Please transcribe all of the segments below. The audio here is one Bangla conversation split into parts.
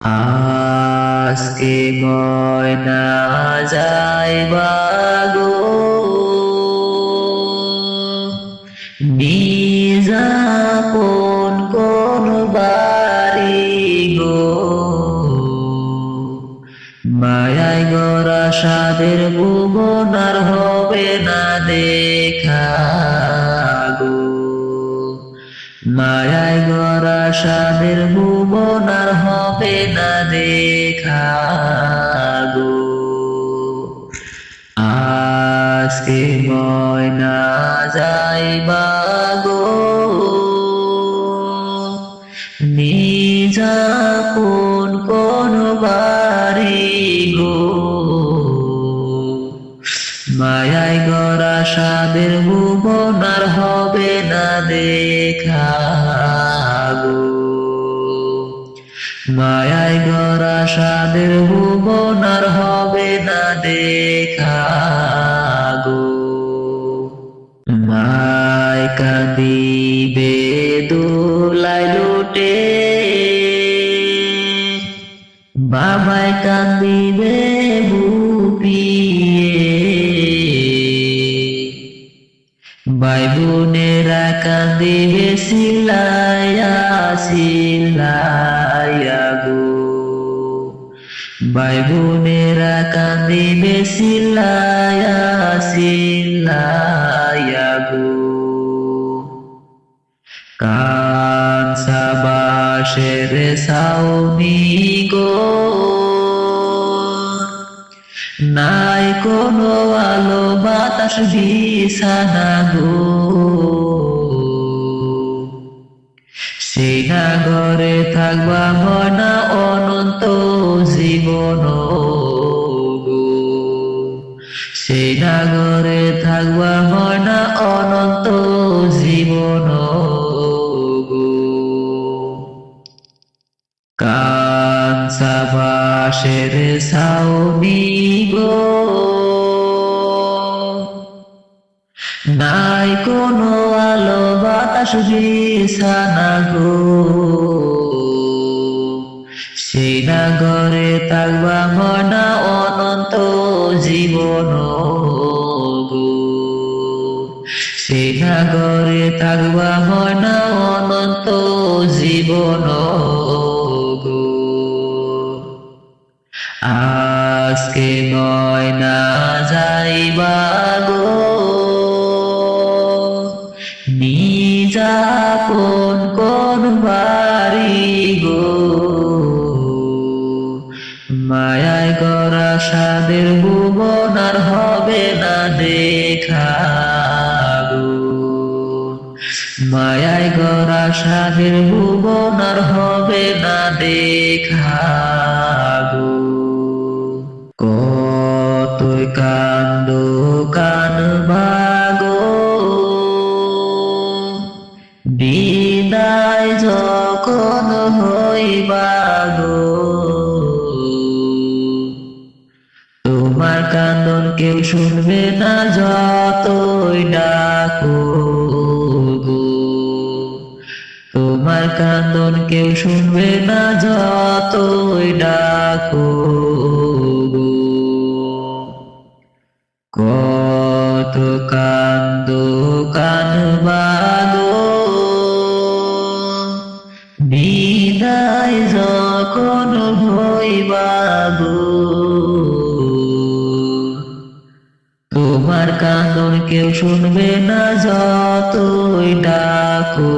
আজকে ময়না যাইবা গো নিজাপন কোন বাড়ি গো। মায়াই গরা সাদের ভুবন হবে না দেখা গো। মায়াই গরা সাদের ভুবন আর হবে না দেখা গো। আজকে ময়না যাইবা গো। গরা সাদের ভুবন আর হবে না দেখা গো। মায়াই গরা সাদের ভুবন আর হবে না দেখা গো। মায় কাঁদিবে দোলাই লুটে। বাবাই কান্দিবে কান্দিবে সিলাইয়া সিলাইয়া গো। ভাই বোনেরা কান্দিবে সিলাইয়া সিলাইয়া গো। কানসা বাসের সাউনি গো। নাই কোনো আলো, বাতাস, বিছানা গো। সেই নাগরে থাকবা মনা অনন্ত জীবন সেই নাগরে থাকবা মনা অনন্ত জীবন গো। কাঞ্চা বাসের সাউনি গো। নাই কোনো বিছানা গো সেই নাগরে তাকবা মনা অনন্ত জীবন গো। সেই নাগরে তাকবা মনা অনন্ত জীবন নিজাপন কোন বাড়ি গো? মায়ায় গড়া সাদের ভুবন আর হবে না দেখা মায়ায় গড়া সাদের ভুবন আর হবে না দেখা গো। কতই কান্দ কান যখন হইবা গো। তোমার কান্দন কেউ শুনবে না, যতই ডাকো গো। তোমার কান্দন কেউ শুনবে না, যতই ডাকো যখন হইবাগো তোমার কান্দন কেউ শুনবে না, যতই ডাকো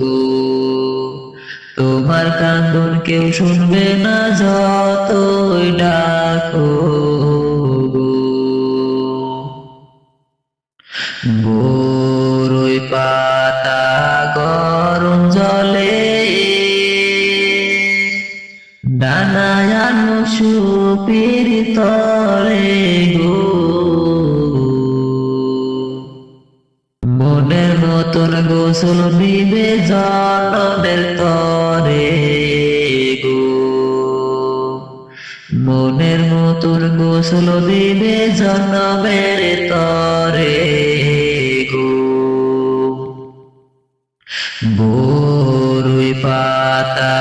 গো। তোমার কান্দন কেউ শুনবে না, যতই ডাকো গো। সুপির তলে গো। মনের মতন গোসল নিবে জনমের তরে গো। মনের মতন গোসল দিবে জনমের তরে গো। বড়ই পাতা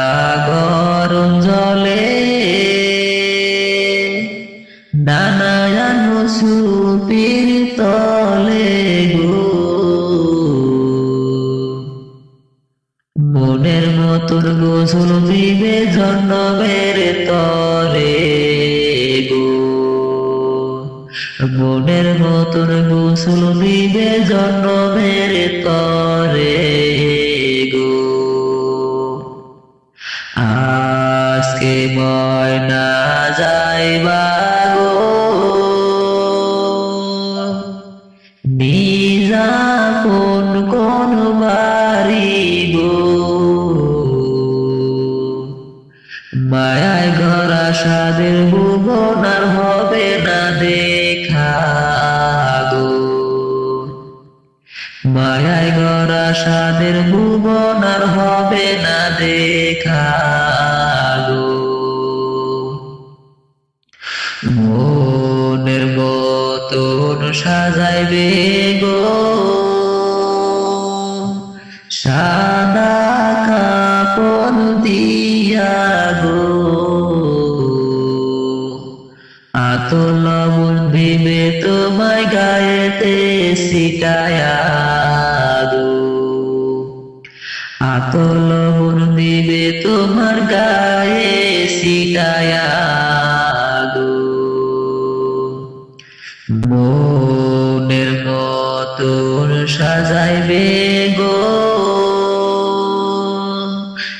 গোসল দিবে জন্মের তরে গো। মনের মতন গোসল দিবে জন্মের তরে গো। আজকে ময়না যাইবা সাদের ভুবন আর হবে না দেখা মনের মতন সাজাইবে গো। সাদা কাপড় দিয়া গো। আতল দিবে তোমায় গায়েতে শিকায়া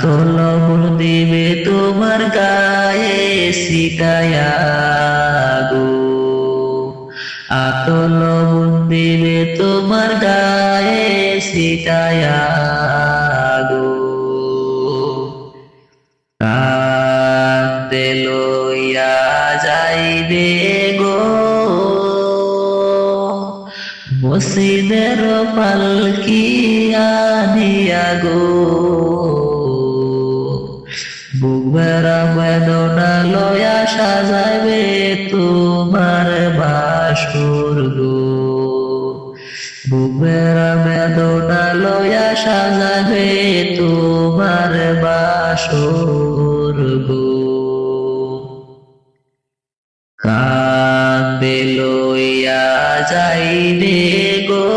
আতল মন দিবে তোমার গায়ে শিকায়া গো। আতল মন দিবে তোমার গায়ে শিকায়া গো। কান্দে লইয়া যাইবে গো। মসজিদের পালকি আনিয়া গো। বুকবেরা বেদনা লয়া সাজাইবে তোমার বাসুর গো। বুকবেরা বেদনা লয়া সাজাবে তোমার বাসুর গো। কান্দে লইয়া যাইবে গো।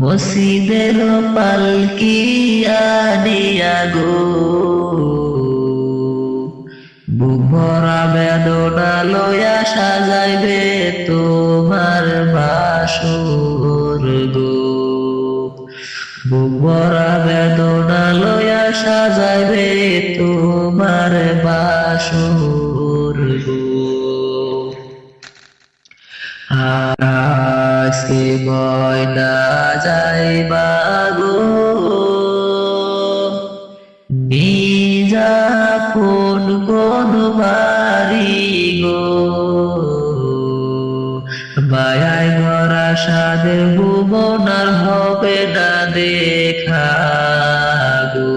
মসজিদের পালকি আনিয়া গো। বুভরা বেদনা লয়া সাজাইবে তোমার বাসুর গো বুভরা বেদনা লয়া সাজাইবে তোমার বাসুর গো আজকে ময়না যাইবা গো। কোন বাড়ি গো। মায়ায় মরা সাদের ভুবনার হবে না দেখা গো।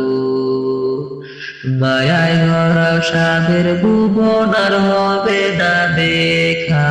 মায়ায় মরা সাদের ভুবনার হবে না দেখা